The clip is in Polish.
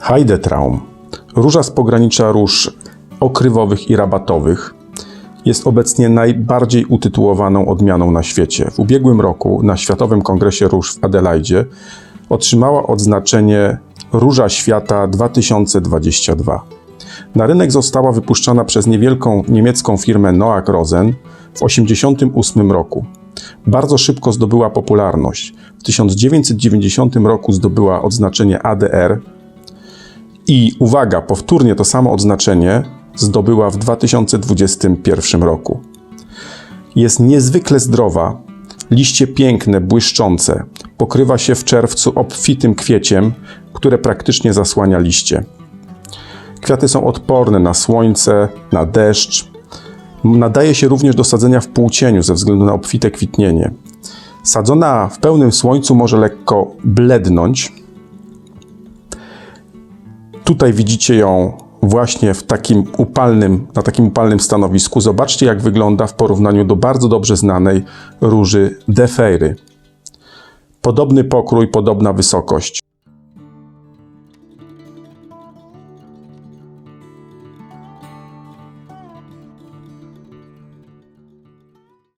Heidetraum, róża z pogranicza róż okrywowych i rabatowych, jest obecnie najbardziej utytułowaną odmianą na świecie. W ubiegłym roku na Światowym Kongresie Róż w Adelaide otrzymała odznaczenie Róża Świata 2022. Na rynek została wypuszczona przez niewielką niemiecką firmę Noack Rosen w 1988 roku. Bardzo szybko zdobyła popularność. W 1990 roku zdobyła odznaczenie ADR i uwaga, powtórnie to samo odznaczenie zdobyła w 2021 roku. Jest niezwykle zdrowa, liście piękne, błyszczące, pokrywa się w czerwcu obfitym kwieciem, które praktycznie zasłania liście. Kwiaty są odporne na słońce, na deszcz. Nadaje się również do sadzenia w półcieniu ze względu na obfite kwitnienie. Sadzona w pełnym słońcu może lekko blednąć. Tutaj widzicie ją właśnie w takim upalnym, na takim upalnym stanowisku. Zobaczcie, jak wygląda w porównaniu do bardzo dobrze znanej róży Defeiry. Podobny pokrój, podobna wysokość.